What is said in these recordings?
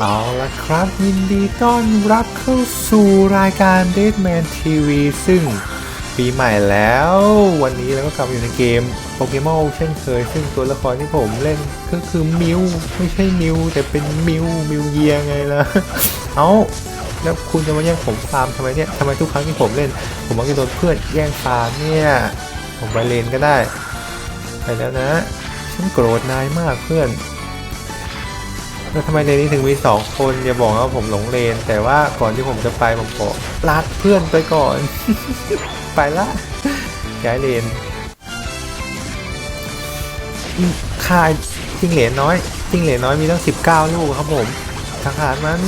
เอาละครับ ยินดีต้อนรับเข้าสู่รายการ Deadman TV ซึ่งปีใหม่แล้ววันนี้เราก็กลับอยู่ในเกมโปเกมอนเช่นเคย ซึ่งตัวละครที่ผมเล่นก็คือมิวไม่ใช่นิวแต่เป็นมิวมิวเยียไงล่ะ เอาแล้วคุณจะมาแย่งผมฟาร์มทำไมเนี่ยทำไมทุกครั้งที่ผมเล่น ผมมักจะโดนเพื่อนแย่งฟาร์มเนี่ยผมไปเลนก็ได้ ไปแล้วนะ ฉันโกรธนายมากเพื่อน แล้วทำไมในนี้ถึงมีสองคนอย่าบอกว่าผมหลงเลน แต่ว่าก่อนที่ผมจะไปผมขอลัดเพื่อนไปก่อน ไปละย้ายเลนค่าจิ้งเหลนน้อยจิ้งเหลนน้อยมีตั้ง 19 ลูกครับผมทหารมัน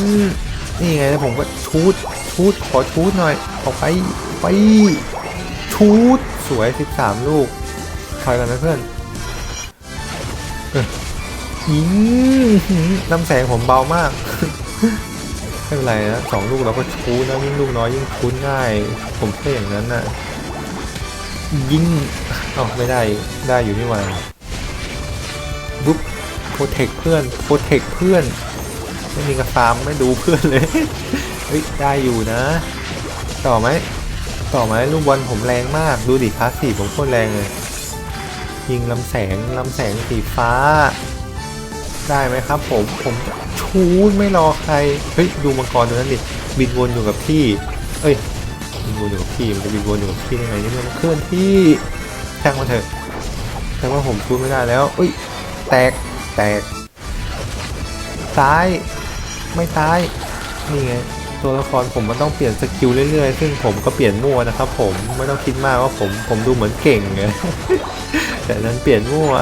นี่ไงแล้วผมก็ชูดชูดขอชูดหน่อยออกไปไปชูดสวย 13 ลูกถอยกันนะเพื่อน ยิงลำแสงผมเบามาก ไม่เป็นไรนะสองลูกเราก็ชูนะยิ่งลูกน้อยยิ่งชูง่าย ผมแค่อย่างนั้นนะยิ่งอ๋อไม่ได้ได้อยู่นี่ว่าบุ๊บโปรเทคเพื่อนโปรเทคเพื่อนไม่มีกระฟามไม่ดูเพื่อนเลยเฮ้ยได้อยู่นะ ต่อไหมต่อไหมลูกบอลผมแรงมากดูดิพาสซีผมโคตรแรงเลยยิงลำแสงลำแสงสีฟ้า ได้ไหมครับผมผมชูดไม่รอใครเฮ้ยดูมังกรตัวนั้นดิบินวนอยู่กับที่ เอ้ยบินวนอยู่กับที่มันจะบินวนอยู่กับที่ได้ไงนี่มันเคลื่อนที่ช่างมันเถอะแต่ว่าผมชูดไม่ได้แล้วเอ้ยแตกแตกตายไม่ตายนี่ไงตัวละครผมมันต้องเปลี่ยนสกิลเรื่อยๆ ซึ่งผมก็เปลี่ยนมั่วนะครับผมไม่ต้องคิดมากว่าผมผมดูเหมือนเก่งไงแต่นั้นเปลี่ยนมั่ว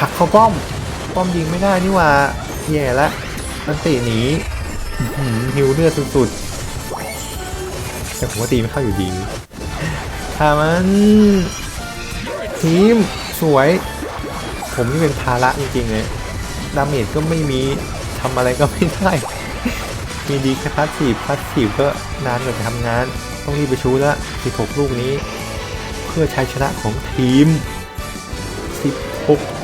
ผักเข้าป้อม ป้อมยิงไม่ได้นี่ว่าแย่ละมันตีหนีหิวเลือดสุดๆ แต่ผมก็ตีไม่เข้าอยู่ดีถ้ามันทีมสวย ผมนี่เป็นภาระจริงๆเลยดาเมจก็ไม่มีทำอะไรก็ไม่ได้ มีดีแค่พาสซีฟพาสซีฟก็นานกว่าจะทำงาน ต้องรีบไปชูล้ว16 ลูกนี้ เพื่อชัยชนะของทีม 16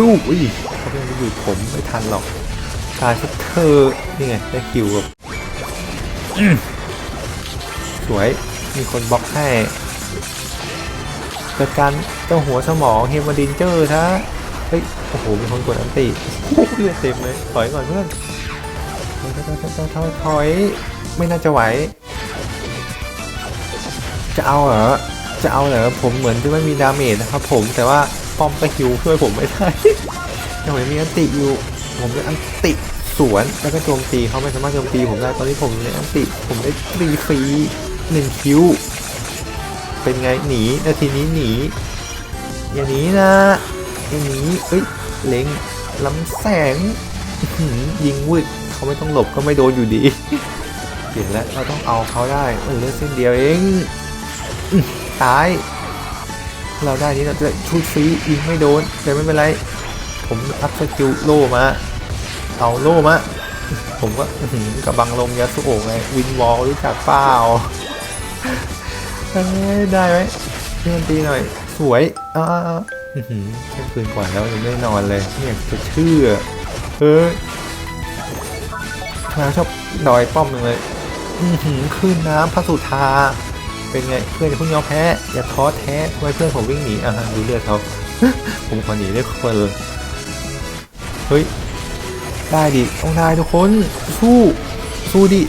ลูกอุ้ยเขาไม่ได้อยู่ผมไม่ทันหรอกตายสักเธอนี่ไงได้คิวแบบสวยมีคนบล็อกให้จัดการเจ้าหัวสมองเฮมาดินเจอร์ซะเฮ้ยโอ้โหมีคนกดอันติเลือดเต็มเลยถอยก่อนเพื่อนถอยถอยถอยถอยไม่น่าจะไหว จะเอาเหรอจะเอาเหรอผมเหมือนจะไม่มีดาเมจนะครับผมแต่ว่า ป้อมก็ฮิวช่วยผมไม่ได้แต่ผมมีอันติอยู่ ผมได้อันติสวนแล้วก็โจมตีเขาไม่สามารถโจมตีผมได้ตอนนี้ผมในอันติผมได้ฟรีฟรีหนึ่งคิวเป็นไงหนีนาทีนี้หนีอย่างนี้นะอย่างนี้เอ้ยเล็งลำแสงยิงวืดเขาไม่ต้องหลบก็ไม่โดนอยู่ดีเปลี่ยนแล้วเราต้องเอาเขาได้เออเลือเส้นเดียวเองตาย เราได้นี้เราจะชุดฟรียิงไม่โดนแต่ไม่เป็นไร ผมอัพสกิลโล่มา เอาโล่มา ผมก็หือกับบังลมยาสุโอไงวินวอลรู้จักเปล่าเอ้ได้ไหมเพื่อนตีหน่อย สวยอ่าอื้อหือเที่ยงคืนกว่าแล้วยังไม่นอนเลยไม่ยจะเชื่อเฮ้ยทำไมชอบดอยป้อมจังเลยอือหือคลื่นน้ำพระสุธา เป็นไงเพื่อนอย่าเพิ่งยอมแพ้อย่าท้อแท้ทำไมเพื่อนผมวิ่งหนีอะดูเลือดเขาผมขอหนีด้วยคนเลยเฮ้ยได้ดิต้องได้ทุกคนสู้สู้ดิ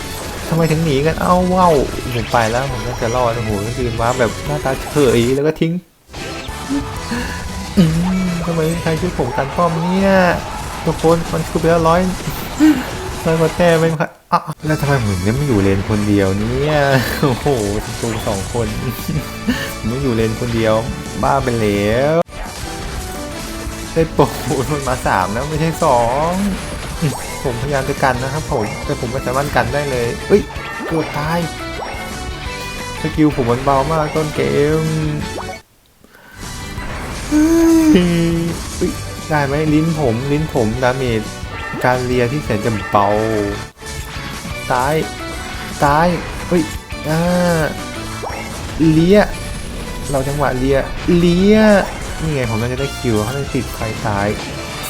ทำไมถึงหนีกันเอ้าว้าวผมไปแล้วผมน่าจะรอดโอ้โหก็ยืนว้าแบบหน้าตาเฉยแล้วก็ทิ้งทำไมไม่มีใครช่วยผมกันป้อมเนี่ยทุกคนมันคือไปแล้วร้อย ร้อยกว่าแต้ไม่มีใครอะแล้วทำไมผมถึงไม่อยู่เลนคนเดียวเนี่ยโอ้โหตูสองคนผมไม่อยู่เลนคนเดียว บ้าไปแล้วได้โปรมันมาสามแล้วไม่ใช่สองผมพยายามจะกันนะครับผมแต่ผมไม่สามารถกันได้เลยเฮ้ยเกือบตายสกิลผมมันเบามากต้นเกมได้ไหมลิ้นผมลิ้นผมดาเมจ การเลียที่แสนจะเบาตายตายเฮ้ยอ่าเลียเราจังหวะเลียเลียนี่ไงผมน่าจะได้คิวเขาเลยติดไฟตาย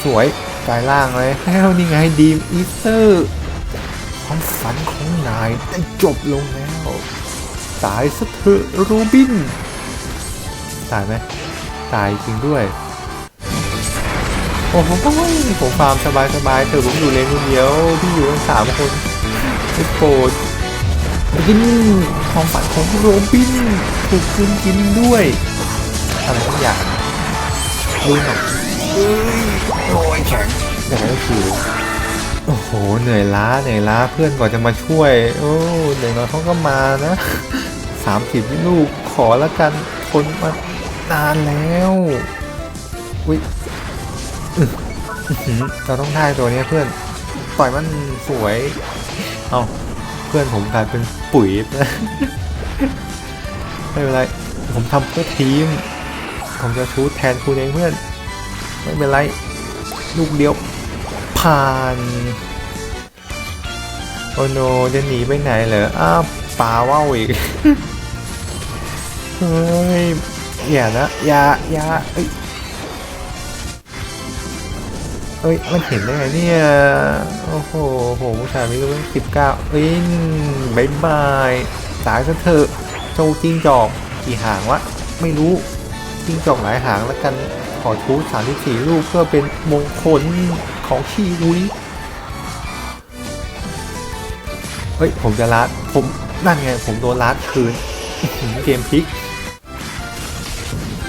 สวยกายล่างเลยแล้วนี่ไงดีมอีเตอร์ความฝันของนายได้จบลงแล้วตายซะเถอะโรบิน ตายไหมตายจริงด้วย โอ้โหผมฟาร์มสบายๆเถอะผมอยู่เลนคนเดียว พี่อยู่กันสามคนไม่โกรธกินความฝันของโรบินถูกกินกินด้วยอะไรทุกอย่างดูหน่อยเอ้ยโอ้ยแข็งอย่างนั้นก็คือโอ้โห เหนื่อยล้า เหนื่อยล้า เพื่อนกว่าจะมาช่วย โอ้เดี๋ยวน้อยเขาก็มานะสามสิบลูก ขอละกันทนมานานแล้ว อุ้ย เราต้องได้ตัวนี้เพื่อนปล่อยมันสวย เอาเพื่อนผมกลายเป็นปุ๋ยไม่เป็นไร ผมทำเพื่อทีม ผมจะชูแทนคุณเองเพื่อน ไม่เป็นไร ลูกเดียว ผ่านโอโนจะหนีไปไหนเหรอ อ้าวปลาว่าวอีก เฮ้ยอย่านะอย่าอย่าเอ้ย เอ้ย มันเห็นได้ไงเนี่ย โอ้โหโหผู้ชายมีลูกสิบเก้าเอ้ยบายบายตายซะเถอะเจ้าจิ้งจอกกี่หางวะ ไม่รู้จิ้งจอกหลายหางแล้วกัน ขอชูสามที่สี่ลูกเพื่อเป็นมงคลของชีวุ้ยเฮ้ย ผมจะลัดผม นั่นไง ผมโดนลัดคืน เกมพลิก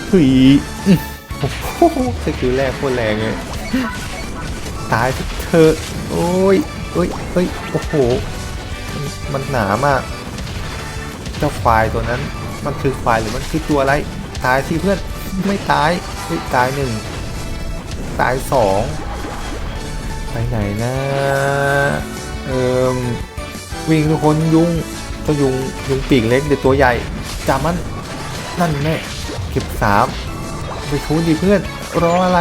เฮ้ยโอ้โหสกิลแรกโคตรแรงเลย ตายเถอโอ้ยเอ้ยเอ้ยโอ้โหมันหนามาก เจ้าควายตัวนั้น มันคือควายหรือมันคือตัวอะไร ตายสิเพื่อน ไม่ตายตายหนึ่ง ตายสองไปไหนนะเอิมวิ่งทุกคนยุงตัวยุงยุงปีกเล็กเดี๋ยวตัวใหญ่จับมัน นั่นแน่เก็บสามไปชูดิเพื่อน รออะไร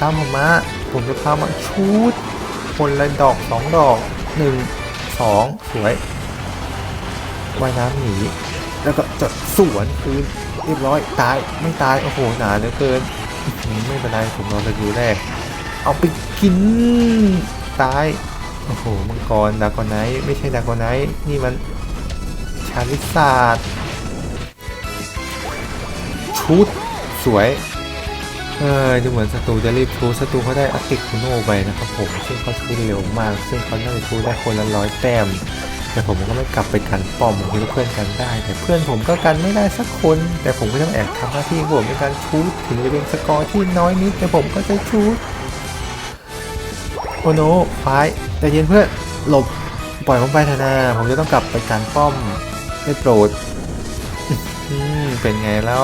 ตามผมมา ผมจะพามาชูดคนละดอกสองดอกหนึ่งสองสวยว่ายน้ำหนีแล้วก็จะสวนคืนเรียบร้อยตายไม่ตายโอ้โหหนาเหลือเกินไม่เป็นไรผมรอสกิลแรก เอาไปกินตายโอ้โหมังกรดากอนไนท์ไม่ใช่ดากอนไนท์นี่มันชาลิซาร์ดชุดสวย เออดูเหมือนศัตรูจะรีบชูศัตรูเขาได้อัติคุโนไปนะครับผม ซึ่งเขาชูเร็วมาก ซึ่งเขาน่าจะชูได้คนละร้อยแต้ม แต่ผมก็ไม่กลับไปกันป้อมผมคิดว่าเพื่อนกันได้ แต่เพื่อนผมก็กันไม่ได้สักคน แต่ผมก็ต้องแอบทำหน้าที่ผมในการชูดถึงจะเป็นสกอร์ที่น้อยนิด แต่ผมก็จะชูดโอโนไฟแต่เย็นเพื่อนหลบปล่อยผมไปเถอะนะผมจะต้องกลับไปกันป้อมได้โปรดอืมเป็นไงเล่า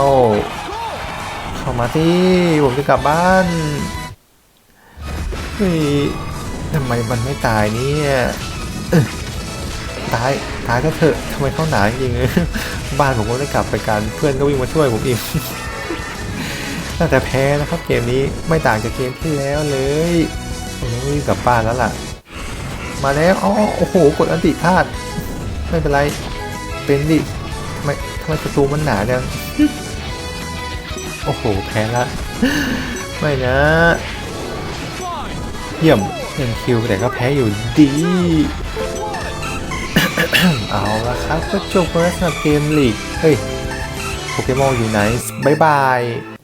เข้ามาที่ผมจะกลับบ้านเฮ้ยทำไมมันไม่ตายเนี่ยเอ้อตายตายก็เถอะทำไมเข้าหนาจริงๆบ้านผมก็ได้กลับไปกันเพื่อนก็วิ่งมาช่วยผมอีกน่าจะแพ้นะครับเกมนี้ไม่ต่างจากเกมที่แล้วเลยผมต้องวิ่งกลับบ้านแล้วล่ะ มาแล้วอ๋อโอ้โหกดอันติพลาดไม่เป็นไรเป็นดิทำไมทำไมประตูมันหนาจัง โอ้โห แพ้ละ ไม่นะ เยี่ยมหนึ่งคิวแต่ก็แพ้อยู่ดี เอาละครับ ก็จบแล้วสำหรับเกมลีก เฮ้ย โปเกมอนอยู่ไหนบายบาย